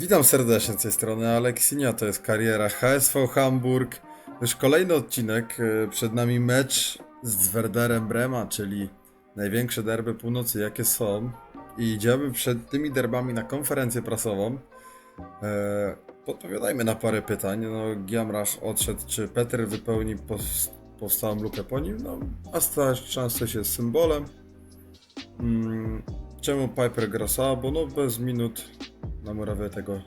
Witam serdecznie z tej strony Aleksinio, to jest kariera HSV Hamburg. Już kolejny odcinek, e, przed nami mecz z Werderem Brema, czyli największe derby północy jakie są. I idziemy przed tymi derbami na konferencję prasową. E, podpowiadajmy na parę pytań. No, Giamrach odszedł, czy Petr wypełni powstałą lukę po nim? No, a często się symbolem. Mm, czemu Piper gra słabo? No, bez minut na murawie tego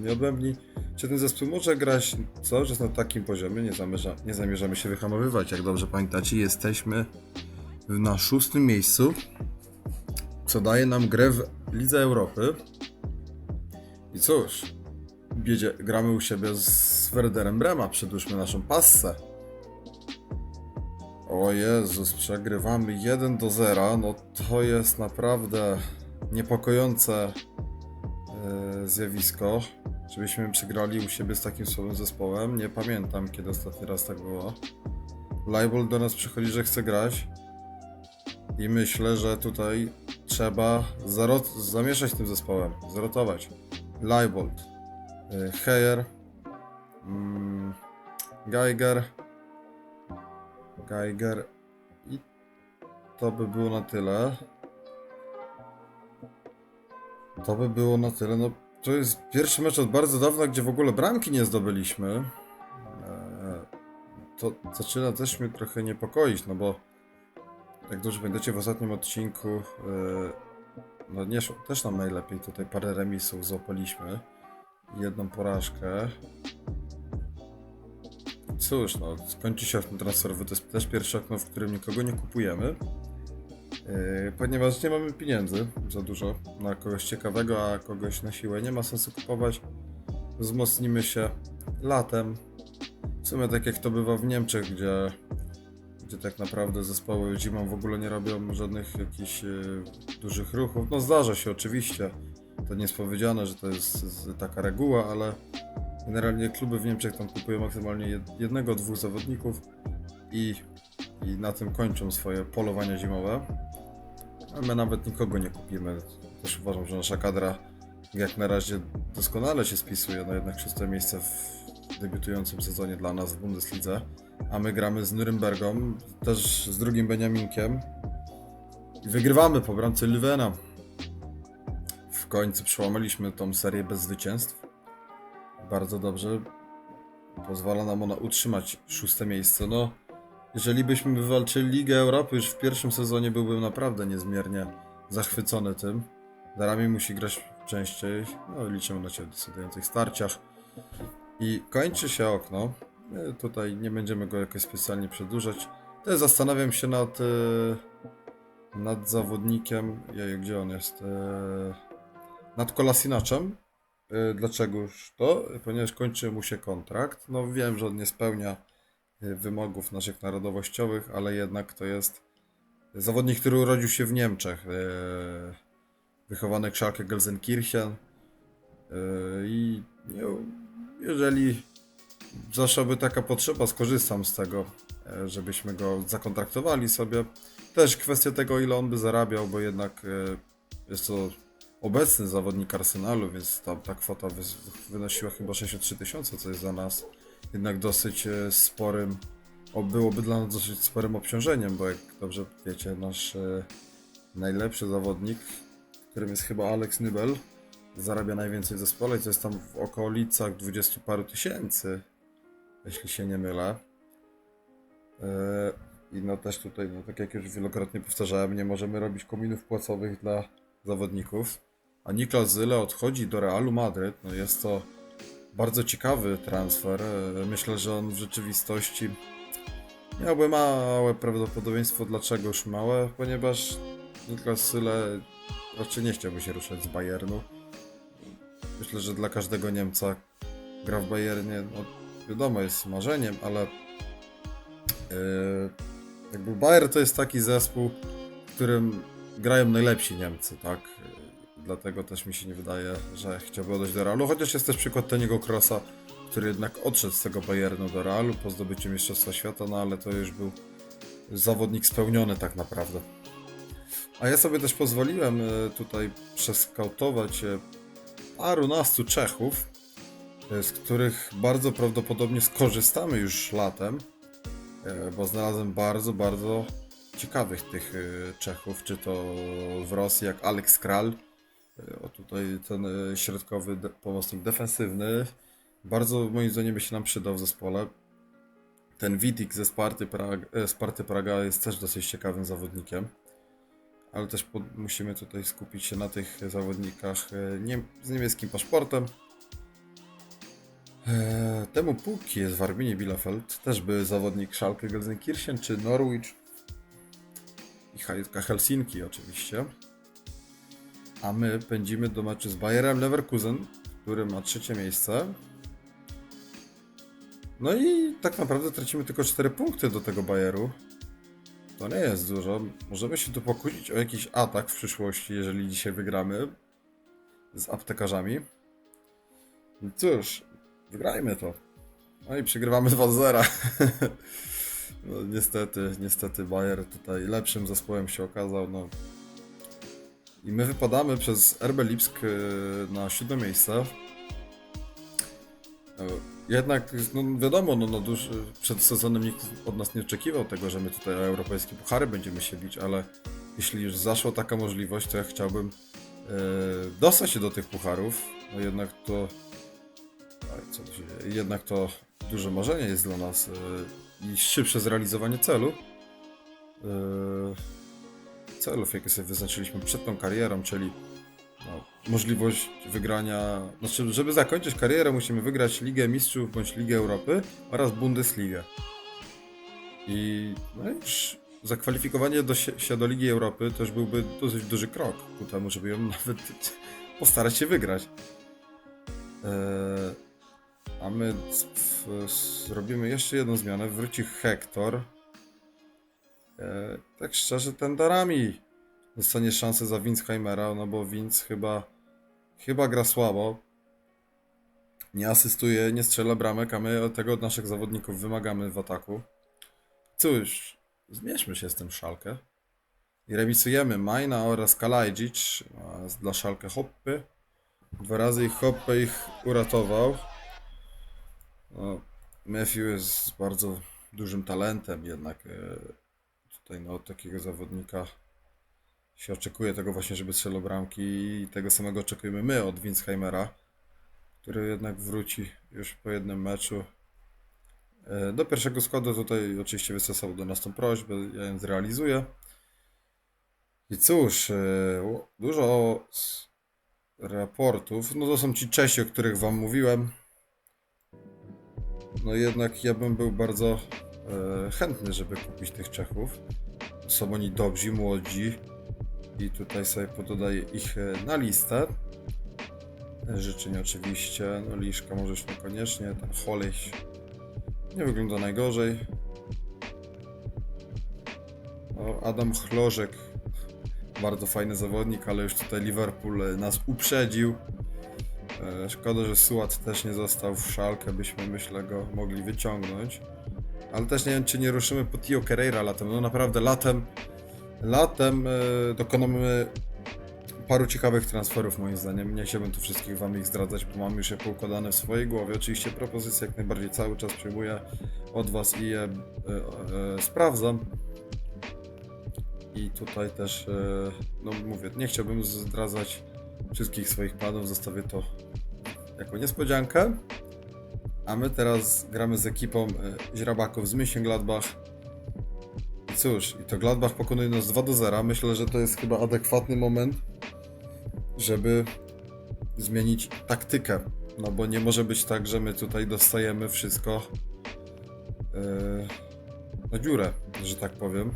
nie odbębni. Czy ten zespół może grać cały czas na takim poziomie? Nie, zamierza, nie zamierzamy się wyhamowywać. Jak dobrze pamiętacie, jesteśmy na szóstym miejscu, co daje nam grę w Lidze Europy. I cóż, biedzie, gramy u siebie z Werderem Brema. Przedłużmy naszą passę. O Jezus, przegrywamy 1 do 0. No to jest naprawdę niepokojące e, zjawisko, żebyśmy przegrali u siebie z takim słabym zespołem. Nie pamiętam, kiedy ostatni raz tak było. Libel do nas przychodzi, że chce grać. I myślę, że tutaj trzeba zamieszać tym zespołem, zrotować. Leibold, y, Heyer, mm, Geiger, Geiger i to by było na tyle. To by było na tyle. No, to jest pierwszy mecz od bardzo dawna, gdzie w ogóle bramki nie zdobyliśmy. Eee, To zaczyna też mnie trochę niepokoić, no bo jak dobrze pamiętacie w ostatnim odcinku, eee, no nie szło też nam najlepiej. Tutaj parę remisów złapaliśmy. Jedną porażkę. Cóż, no, skończy się okno transferowe. To jest też pierwsze okno, w którym nikogo nie kupujemy. Yy, ponieważ nie mamy pieniędzy za dużo na kogoś ciekawego, a kogoś na siłę nie ma sensu kupować. Wzmocnimy się latem. W sumie tak jak to bywa w Niemczech, gdzie, gdzie tak naprawdę zespoły zimą w ogóle nie robią żadnych jakichś yy, dużych ruchów. No zdarza się oczywiście. To nie jest powiedziane, że to jest taka reguła, ale generalnie kluby w Niemczech tam kupują maksymalnie jed- jednego, dwóch zawodników i, i na tym kończą swoje polowania zimowe. A my nawet nikogo nie kupimy. Też uważam, że nasza kadra jak na razie doskonale się spisuje na jednak szóste miejsce w debiutującym sezonie dla nas w Bundeslidze. A my gramy z Nürnbergą, też z drugim Beniaminkiem. I wygrywamy po bramce Lüwena. W końcu przełamaliśmy tą serię bez zwycięstw. Bardzo dobrze. Pozwala nam ona utrzymać szóste miejsce. No, jeżeli byśmy wywalczyli Ligę Europy już w pierwszym sezonie, byłbym naprawdę niezmiernie zachwycony tym. Darami musi grać częściej. No, liczymy na Ciebie w decydujących starciach. I kończy się okno. Tutaj nie będziemy go jakoś specjalnie przedłużać. Też zastanawiam się nad, e, nad zawodnikiem. Jeju, gdzie on jest? E, Nad Kolasinaczem. E, Dlaczegoż to? Ponieważ kończy mu się kontrakt. No wiem, że on nie spełnia y, wymogów naszych narodowościowych, ale jednak to jest zawodnik, który urodził się w Niemczech. e, Wychowany w Schalke Gelsenkirchen. I jeżeli zaszłaby taka potrzeba, skorzystam z tego, e, żebyśmy go zakontraktowali sobie. Też kwestia tego, ile on by zarabiał, bo jednak e, jest to obecny zawodnik Arsenalu, więc ta, ta kwota wynosiła chyba 63 tysiące, co jest za nas jednak dosyć e, sporym, byłoby dla nas dosyć sporym obciążeniem, bo jak dobrze wiecie, nasz e, najlepszy zawodnik, którym jest chyba Alex Nybel, zarabia najwięcej w zespole to jest tam w okolicach 20 paru tysięcy, jeśli się nie mylę. E, I no też tutaj, no, tak jak już wielokrotnie powtarzałem, nie możemy robić kominów płacowych dla zawodników. A Niklas Zyle odchodzi do Realu Madryt. No jest to bardzo ciekawy transfer. E, Myślę, że on w rzeczywistości miałby małe prawdopodobieństwo. Dlaczego już małe? Ponieważ Niklas Syle raczej nie chciałby się ruszać z Bayernu. Myślę, że dla każdego Niemca gra w Bayernie, no wiadomo, jest marzeniem, ale e, jakby Bayern to jest taki zespół, w którym grają najlepsi Niemcy, tak? Dlatego też mi się nie wydaje, że chciałby odejść do Realu, chociaż jest też przykład Teniego Krosa, który jednak odszedł z tego Bayernu do Realu po zdobyciu Mistrzostwa Świata, no ale to już był zawodnik spełniony tak naprawdę. A ja sobie też pozwoliłem e, tutaj przeskautować e, parunastu Czechów, e, z których bardzo prawdopodobnie skorzystamy już latem, bo znalazłem bardzo, bardzo ciekawych tych Czechów, czy to w Rosji jak Alex Kral, o tutaj ten e, środkowy pomocnik defensywny, bardzo moim zdaniem by się nam przydał w zespole. Ten Witik ze Sparty, Prag- e, Sparty Praga jest też dosyć ciekawym zawodnikiem ale też musimy tutaj skupić się na tych zawodnikach e, nie, z niemieckim paszportem. E, temu póki jest w Arminie Bielefeld, też by zawodnik Schalke Gelsenkirchen czy Norwich i Helsinki oczywiście. A my pędzimy do meczu z Bayerem Leverkusen, który ma trzecie miejsce. No i tak naprawdę tracimy tylko 4 punkty do tego Bayeru. To nie jest dużo. Możemy się tu pokusić o jakiś atak w przyszłości, jeżeli dzisiaj wygramy z aptekarzami. No Cóż, wygrajmy to. No i przegrywamy 2-0. No niestety, niestety Bayer tutaj lepszym zespołem się okazał. No. I my wypadamy przez RB Lipsk y, na siódme miejsce. E, Jednak, no wiadomo, no, no duż, przed sezonem nikt od nas nie oczekiwał tego, że my tutaj europejskie puchary będziemy się bić, ale jeśli już zaszła taka możliwość, to ja chciałbym e, dostać się do tych pucharów. No jednak to. Się? Jednak to duże marzenie jest dla nas e, i szybsze zrealizowanie celu. E, celów, jakie sobie wyznaczyliśmy przed tą karierą, czyli no, możliwość wygrania. Znaczy, żeby zakończyć karierę, musimy wygrać Ligę Mistrzów bądź Ligę Europy oraz Bundesligę. I no już zakwalifikowanie do się, do Ligi Europy też byłby dosyć duży krok ku temu, żeby ją nawet postarać się wygrać. Eee, a my zrobimy jeszcze jedną zmianę. Wróci Hector. Eee, tak szczerze, ten Darami dostanie szansę za Winsheimera, no bo Vince chyba, chyba gra słabo. Nie asystuje, nie strzela bramek, a my tego od naszych zawodników wymagamy w ataku. Cóż, zmierzmy się z tym Szalkę. I remisujemy Majna oraz Kalajdzic dla Szalkę Hoppy. Dwa razy ich ich uratował. No, Matthew jest bardzo dużym talentem jednak. Tutaj no, od takiego zawodnika się oczekuje tego właśnie, żeby strzelał bramki i tego samego oczekujemy my od Winsheimera, który jednak wróci już po jednym meczu. E, Do pierwszego składu tutaj oczywiście wystosał do nas tą prośbę, ja ją zrealizuję. I cóż, e, dużo raportów, no to są ci Czesi, o których wam mówiłem. No jednak ja bym był bardzo chętny, żeby kupić tych Czechów. Są oni dobrzy, młodzi, i tutaj sobie pododaję ich e, na listę. E, Życzeń oczywiście, no Liszka możesz niekoniecznie, ten Holeś nie wygląda najgorzej. O, Adam Chlożek, bardzo fajny zawodnik, ale już tutaj Liverpool e, nas uprzedził. E, Szkoda, że Suat też nie został w szalkę, byśmy myślę go mogli wyciągnąć. Ale też nie wiem, czy nie ruszymy po Tio Carreira latem. No naprawdę latem Latem e, dokonamy paru ciekawych transferów moim zdaniem. Nie chciałbym tu wszystkich wam ich zdradzać, bo mam już je poukładane w swojej głowie. Oczywiście propozycje jak najbardziej cały czas przyjmuję od was i je e, e, sprawdzam. I tutaj też, no mówię, nie chciałbym zdradzać wszystkich swoich planów, zostawię to jako niespodziankę. A my teraz gramy z ekipą e, Źrabaków z Mönchengladbach. I cóż, i to Gladbach pokonuje nas 2 do 0. Myślę, że to jest chyba adekwatny moment, żeby zmienić taktykę. No bo nie może być tak, że my tutaj dostajemy wszystko yy, na dziurę, że tak powiem.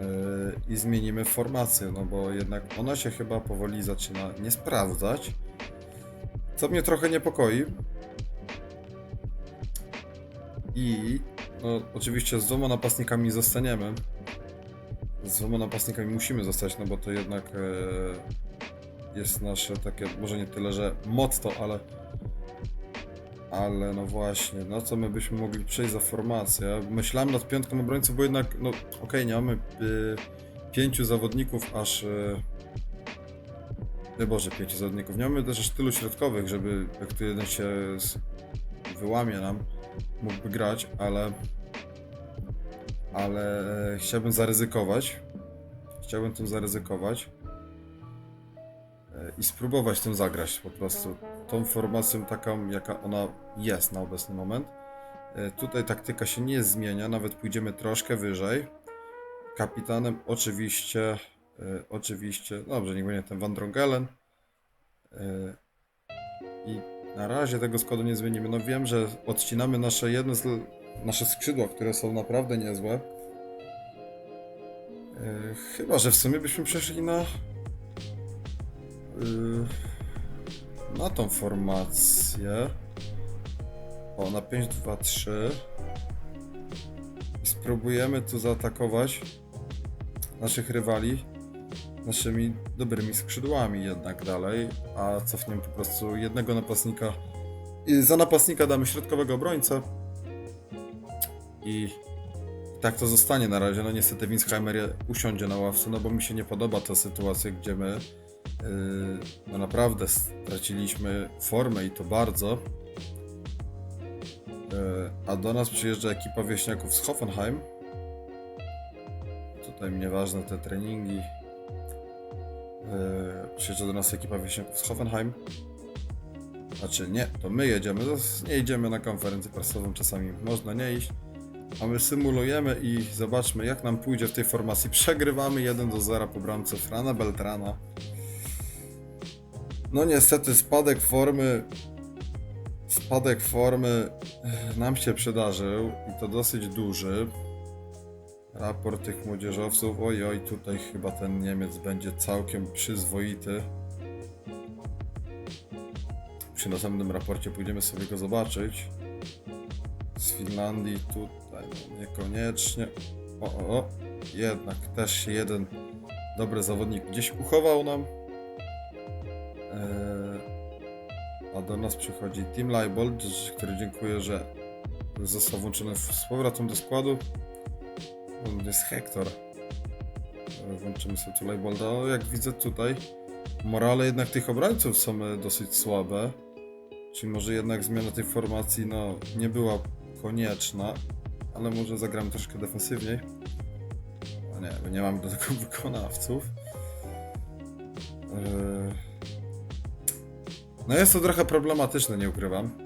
Yy, I zmienimy formację, no bo jednak ona się chyba powoli zaczyna nie sprawdzać. Co mnie trochę niepokoi. I no, oczywiście z dwoma napastnikami zostaniemy. Z dwoma napastnikami musimy zostać, no bo to jednak e, jest nasze takie, może nie tyle, że motto, ale ale no właśnie, na co my byśmy mogli przejść za formację? Myślałem nad piątką obrońców, bo jednak, no okej, nie mamy y, pięciu zawodników aż y, Boże, pięciu zawodników. Nie mamy też aż tylu środkowych, żeby jak tu jeden się wyłamie nam, mógłby grać, ale ale e, chciałbym zaryzykować. Chciałbym tym zaryzykować e, i spróbować tym zagrać po prostu. Tą formacją taką, jaka ona jest na obecny moment. E, Tutaj taktyka się nie zmienia, nawet pójdziemy troszkę wyżej. Kapitanem oczywiście, e, oczywiście, dobrze, niech będzie ten Van Drongelen. E, I na razie tego składu nie zmienimy. No wiem, że odcinamy nasze jedne z, nasze skrzydła, które są naprawdę niezłe. E, chyba, że w sumie byśmy przeszli na na tą formację. O, na 5, 2, 3. I spróbujemy tu zaatakować naszych rywali naszymi dobrymi skrzydłami jednak dalej, a cofniemy po prostu jednego napastnika. Za napastnika damy środkowego obrońcę. I tak to zostanie na razie. No niestety Winsheimer usiądzie na ławce, no bo mi się nie podoba ta sytuacja, gdzie my yy, no naprawdę straciliśmy formę i to bardzo. Yy, a do nas przyjeżdża ekipa wieśniaków z Hoffenheim. Tutaj mnie ważne te treningi. Przyjeżdża do nas ekipa wieśniaków z Hoffenheim. Znaczy nie, to my jedziemy, nie idziemy na konferencję prasową, czasami można nie iść. A my symulujemy i zobaczmy jak nam pójdzie w tej formacji. Przegrywamy 1 do 0 po bramce Frana Beltrana. No niestety spadek formy spadek formy eh, nam się przydarzył i to dosyć duży. Raport tych młodzieżowców, oj oj tutaj chyba ten Niemiec będzie całkiem przyzwoity. Przy następnym raporcie pójdziemy sobie go zobaczyć. Z Finlandii tutaj niekoniecznie. O, o, o. Jednak też się jeden dobry zawodnik gdzieś uchował nam. Eee, a do nas przychodzi Tim Leibold, który dziękuję, że został włączony z powrotem do składu. On jest Hector. Eee, Włączymy sobie tu Leibolda. No, jak widzę tutaj, morale jednak tych obrońców są e, dosyć słabe. Czyli może jednak zmiana tej formacji no, nie była konieczna, ale może zagramy troszkę defensywniej. No nie, bo nie mamy do tego wykonawców. Eee, No jest to trochę problematyczne, nie ukrywam.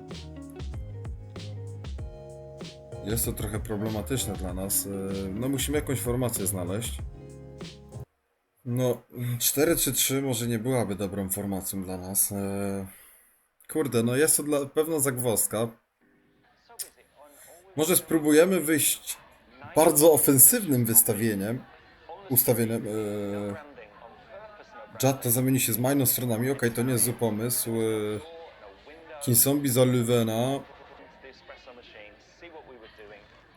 Jest to trochę problematyczne dla nas. Eee, No musimy jakąś formację znaleźć. No, 4-3-3 może nie byłaby dobrą formacją dla nas. Eee, Kurde, no jest to dla pewna zagwozdka. Może spróbujemy wyjść bardzo ofensywnym wystawieniem. Ustawieniem. Eee, Jatta zamieni się z Majną stronami. Okej, to nie jest zły pomysł. Eee, Kinzombie za Lüwena.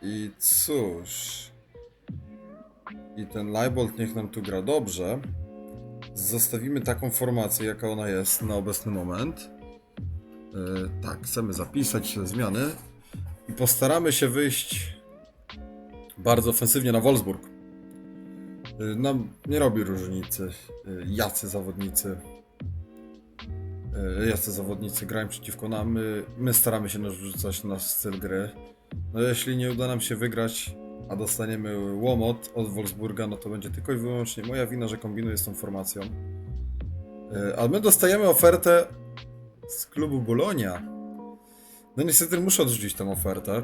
I cóż. I ten Leibold niech nam tu gra dobrze. Zostawimy taką formację, jaka ona jest na obecny moment. Yy, tak, chcemy zapisać te zmiany i postaramy się wyjść bardzo ofensywnie na Wolfsburg. Yy, nam nie robi różnicy, yy, jacy zawodnicy. Jacy zawodnicy grają przeciwko nam. My, my staramy się narzucać nasz styl gry. No jeśli nie uda nam się wygrać, a dostaniemy łomot od Wolfsburga, no to będzie tylko i wyłącznie moja wina, że kombinuję z tą formacją. Ale my dostajemy ofertę z klubu Bolonia. No niestety muszę odrzucić tę ofertę.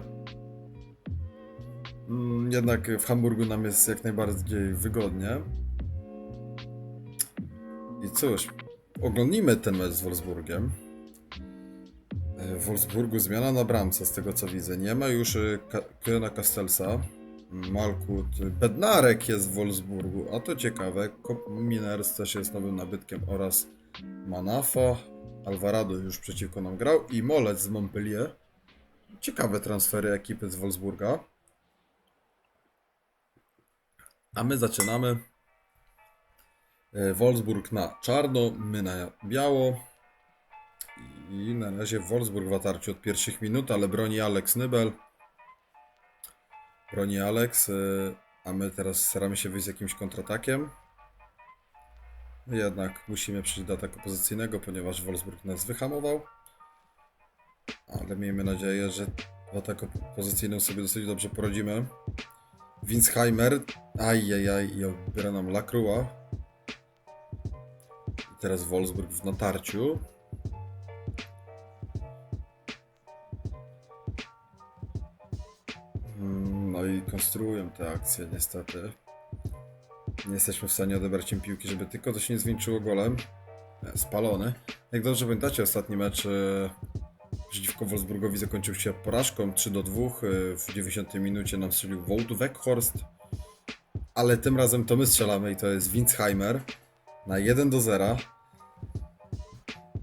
Mm, Jednak w Hamburgu nam jest jak najbardziej wygodnie. I cóż, oglądnijmy ten mecz z Wolfsburgiem. W Wolfsburgu zmiana na bramce, z tego co widzę. Nie ma już Ka- Kyona Castelsa. Malkut. Bednarek jest w Wolfsburgu, a to ciekawe. Miners też jest nowym nabytkiem oraz Manafa. Alvarado już przeciwko nam grał i Molec z Montpellier. Ciekawe transfery ekipy z Wolfsburga. A my zaczynamy. E, Wolfsburg na czarno, my na biało. I na razie Wolfsburg w atarciu od pierwszych minut, ale broni Alex Nybel. Broni Alex, e, a my teraz staramy się wyjść z jakimś kontratakiem. Jednak musimy przejść do ataku pozycyjnego, ponieważ Wolfsburg nas wyhamował. Ale miejmy nadzieję, że w ataku pozycyjnym sobie dosyć dobrze poradzimy. Winsheimer, ajajaj, i odbiera nam Lacroix. I teraz Wolfsburg w natarciu. I konstruują te akcje, niestety. Nie jesteśmy w stanie odebrać im piłki, żeby tylko to się nie zwieńczyło golem. E, Spalony. Jak dobrze pamiętacie, ostatni mecz e, przeciwko Wolfsburgowi zakończył się porażką 3 do 2. E, W 90 minucie nam strzelił Wout Weghorst. Ale tym razem to my strzelamy i to jest Winsheimer na 1 do 0.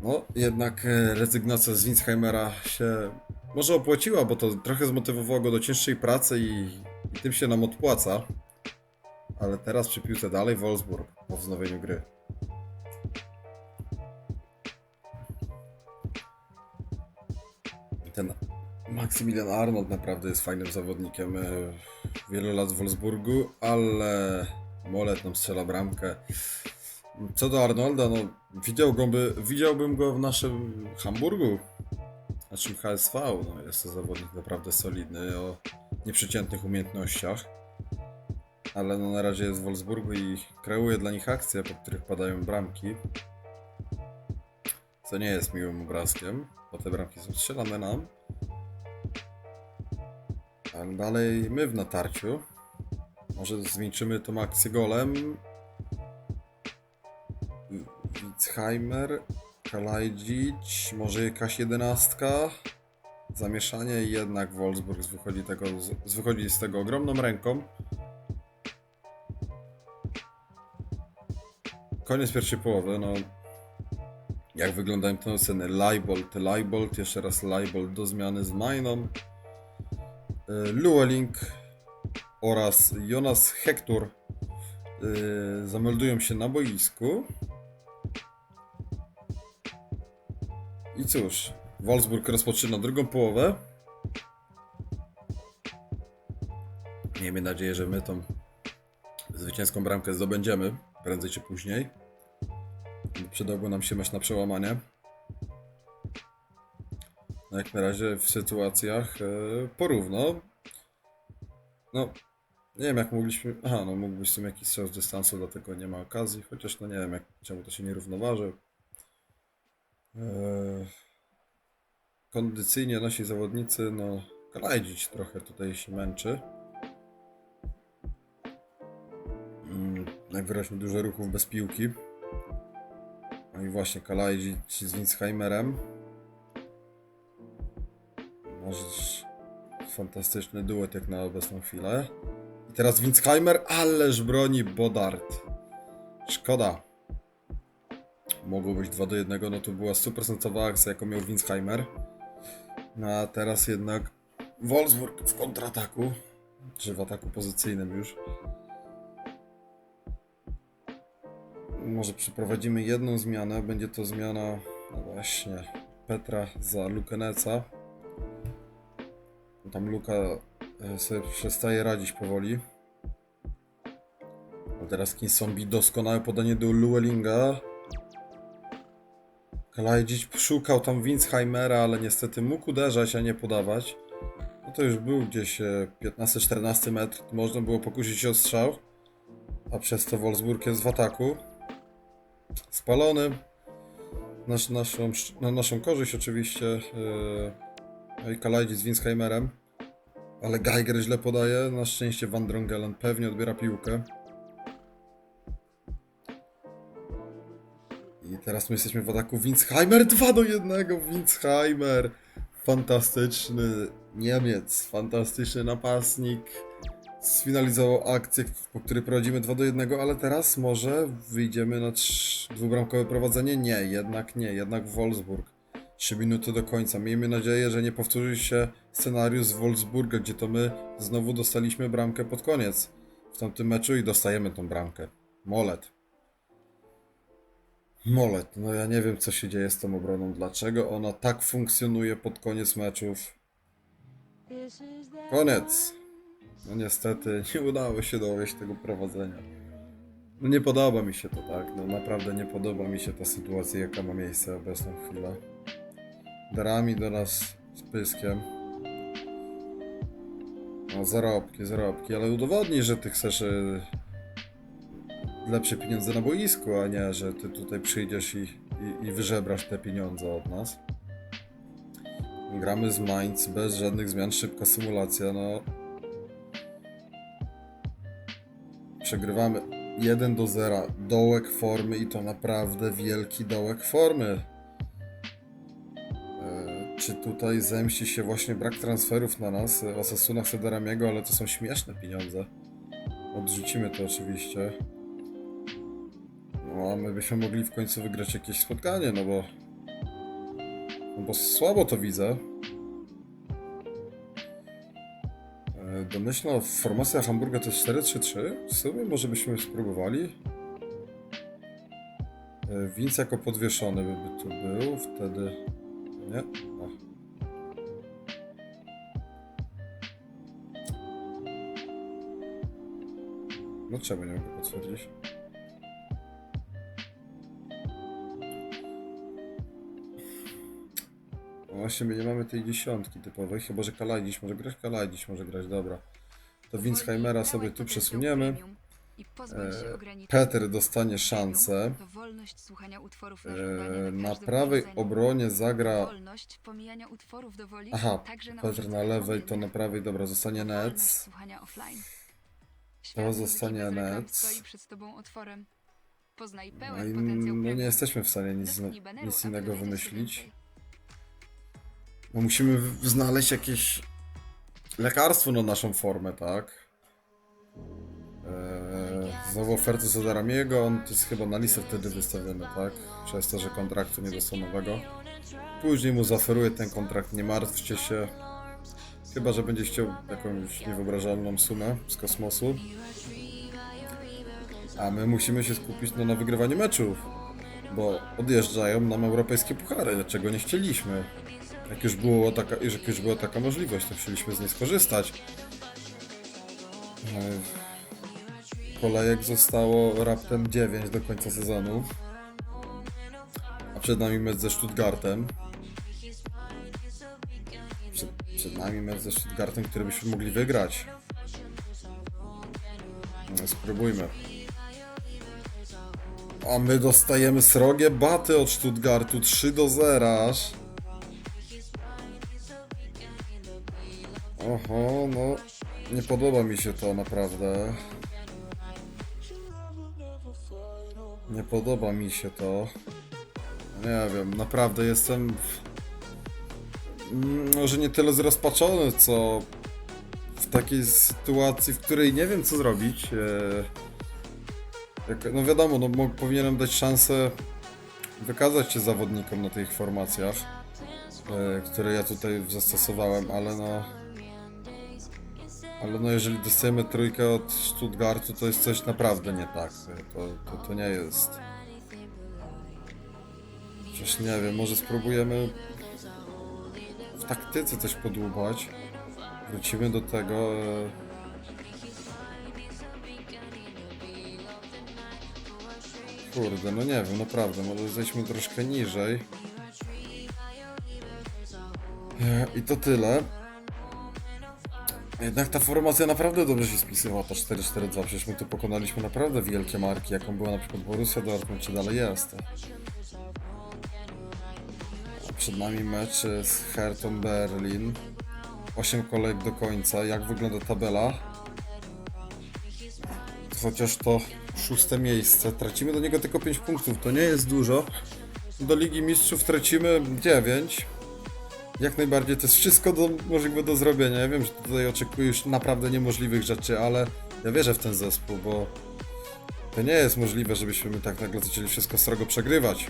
No, jednak rezygnacja z Winsheimera się może opłaciła, bo to trochę zmotywowało go do cięższej pracy i, i tym się nam odpłaca. Ale teraz przy piłce dalej Wolfsburg po wznowieniu gry. Ten Maksymilian Arnold naprawdę jest fajnym zawodnikiem. e, Wiele lat w Wolfsburgu, ale Molet nam strzela bramkę. Co do Arnolda, no widziałbym go w naszym Hamburgu, naszym HSV. No, jest to zawodnik naprawdę solidny, o nieprzeciętnych umiejętnościach. Ale no na razie jest w Wolfsburgu i kreuje dla nich akcje, po których padają bramki. Co nie jest miłym obrazkiem, bo te bramki są strzelane nam. Ale dalej my w natarciu. Może zwieńczymy tą akcję golem. Witzheimer, Kalajdzic, może jakaś jedenastka. Zamieszanie jednak Wolfsburg z wychodzi, tego, z, wychodzi z tego ogromną ręką. Koniec pierwszej połowy, no. Jak wyglądają te oceny? Leibold, Leibold, jeszcze raz Leibold do zmiany z Mainą. Y, Lueling oraz Jonas Hector y, zameldują się na boisku. I cóż, Wolfsburg rozpoczyna drugą połowę. Miejmy nadzieję, że my tą zwycięską bramkę zdobędziemy prędzej czy później. Przydałby nam się mecz na przełamanie. No jak na razie w sytuacjach e, porówno. No, nie wiem jak mogliśmy... Aha, no mógł być w sumie jakiś strzał z dystansu, dlatego nie ma okazji. Chociaż no nie wiem jak, czemu to się nie równoważy. E, kondycyjnie nasi zawodnicy, no... Kalajdzić trochę tutaj się męczy. Mm, najwyraźniej dużo ruchów bez piłki. No i właśnie Kalajdzic z Winsheimerem. Możesz fantastyczny duet jak na obecną chwilę. I teraz Winsheimer, ależ broni Bodart. Szkoda. Mogło być 2 do 1, no to była stuprocentowa akcja, jaką miał Winsheimer. No a teraz jednak Wolfsburg w kontrataku, czy w ataku pozycyjnym już. Może przeprowadzimy jedną zmianę, będzie to zmiana, no właśnie, Petra za Lukeneca. Tam Luka sobie przestaje radzić powoli. A teraz Kinsombi doskonałe podanie do Llewellinga. Kalajdzic szukał tam Winsheimera, ale niestety mógł uderzać, a nie podawać. No to już był gdzieś e, 15-14 metr, można było pokusić się o strzał. A przez to Wolfsburg jest w ataku. Spalony. Nasz, naszą, na naszą korzyść oczywiście. Yy, no i Kalajdzic z Winsheimerem. Ale Geiger źle podaje. Na szczęście Van Drongelen pewnie odbiera piłkę. I teraz my jesteśmy w ataku Winsheimer 2 do 1. Winsheimer. Fantastyczny Niemiec. Fantastyczny napastnik. Sfinalizował akcję, po której prowadzimy 2 do 1, ale teraz może wyjdziemy na dwubramkowe prowadzenie? Nie, jednak nie, jednak Wolfsburg. 3 minuty do końca. Miejmy nadzieję, że nie powtórzy się scenariusz z Wolfsburga, gdzie to my znowu dostaliśmy bramkę pod koniec w tamtym meczu i dostajemy tą bramkę. Molet. Molet, no ja nie wiem co się dzieje z tą obroną, dlaczego ona tak funkcjonuje pod koniec meczów. Koniec. No niestety, nie udało się dowieść tego prowadzenia. No nie podoba mi się to, tak? No naprawdę nie podoba mi się ta sytuacja, jaka ma miejsce obecną chwilę. Darami do nas z pyskiem. No zarobki, zarobki, ale udowodnij, że ty chcesz lepsze pieniądze na boisku, a nie, że ty tutaj przyjdziesz i, i, i wyżebrasz te pieniądze od nas. Gramy z Mainz bez żadnych zmian, szybka symulacja, no. Przegrywamy 1 do 0. Dołek formy i to naprawdę wielki dołek formy. E, Czy tutaj zemści się właśnie brak transferów na nas? e, Osasuna Federamiego, ale to są śmieszne pieniądze. Odrzucimy to oczywiście. No, my byśmy mogli w końcu wygrać jakieś spotkanie, no bo... No bo słabo to widzę. E, Domyślna formacja Hamburga to jest 4-3-3. W sumie może byśmy spróbowali. E, Winc jako podwieszony by, by tu był, wtedy... Nie? A. No czemu nie mogę potwierdzić? Właśnie, my nie mamy tej dziesiątki typowej, chyba że Kalajdziś może grać, Kalajdziś może grać, dobra. To Winsheimera sobie tu przesuniemy. E, Peter dostanie szansę. Na, E, na prawej obronie zagra... Wolność pomijania utworów do woli, Aha, Peter na lewej, to na prawej, dobra, zostanie Nets. muzyki zostanie Nets. No i no nie jesteśmy w stanie nic, nic innego wymyślić. No musimy znaleźć jakieś lekarstwo na naszą formę, tak? Eee, znowu oferty z on jest chyba na listę wtedy wystawiony, tak? Przez to, że kontraktu nie dostał nowego. Później mu zaoferuję ten kontrakt, nie martwcie się. Chyba, że będzie chciał jakąś niewyobrażalną sumę z kosmosu. A my musimy się skupić no, na wygrywaniu meczów. Bo odjeżdżają nam europejskie puchary, czego nie chcieliśmy. Jak już, było taka, jak już była taka możliwość, to chcieliśmy z niej skorzystać. E, Kolejek zostało raptem 9 do końca sezonu. A przed nami mecz ze Stuttgartem. Przed, przed nami mecz ze Stuttgartem, który byśmy mogli wygrać. No, spróbujmy. A my dostajemy srogie baty od Stuttgartu 3 do 0 Oho, no nie podoba mi się to naprawdę. Nie podoba mi się to. Nie wiem, naprawdę jestem. Może nie tyle zrozpaczony, co w takiej sytuacji, w której nie wiem co zrobić. e, no wiadomo, no, powinienem dać szansę wykazać się zawodnikom na tych formacjach, e, które ja tutaj zastosowałem, ale no. Ale no jeżeli dostajemy trójkę od Stuttgartu, to jest coś naprawdę nie tak. To, to, to nie jest. Przecież nie wiem, może spróbujemy w taktyce coś podłubać. Wrócimy do tego. e, Kurde, no nie wiem, naprawdę, może zejdźmy troszkę niżej. E, I to tyle. Jednak ta formacja naprawdę dobrze się spisywała, ta 4-4-2. Przecież my tu pokonaliśmy naprawdę wielkie marki, jaką była na przykład Borussia Dortmund, czy dalej jest. Przed nami mecz z Hertą Berlin. 8 kolejek do końca. Jak wygląda tabela? Chociaż to szóste miejsce. Tracimy do niego tylko 5 punktów. To nie jest dużo. Do Ligi Mistrzów tracimy 9. Jak najbardziej to jest wszystko do, możliwe do zrobienia. Ja wiem, że tutaj oczekujesz naprawdę niemożliwych rzeczy, ale ja wierzę w ten zespół, bo to nie jest możliwe, żebyśmy my tak nagle zaczęli wszystko srogo przegrywać.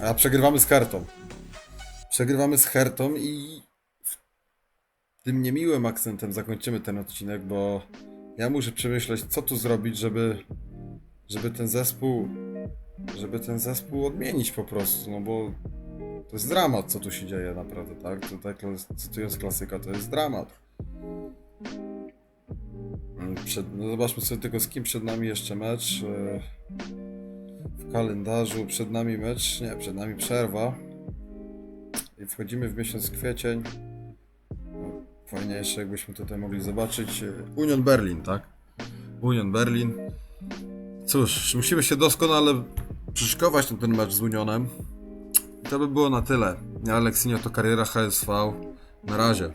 A przegrywamy z Hertą. Przegrywamy z Hertą i tym niemiłym akcentem zakończymy ten odcinek, bo ja muszę przemyśleć, co tu zrobić, żeby, żeby ten zespół, żeby ten zespół odmienić po prostu, no bo to jest dramat, co tu się dzieje naprawdę, tak? Tutaj klas- cytując klasyka, to jest dramat. Mm, Przed, no zobaczmy sobie tylko z kim przed nami jeszcze mecz. e, W kalendarzu przed nami mecz, nie, przed nami przerwa. I wchodzimy w miesiąc kwiecień. No, Fajnie jeszcze jakbyśmy tutaj mogli zobaczyć. e, Union Berlin, tak? Union Berlin. Cóż, musimy się doskonale przyszykować na ten mecz z Unionem. To by było na tyle. Ja, Aleksinio, to kariera HSV. Na razie.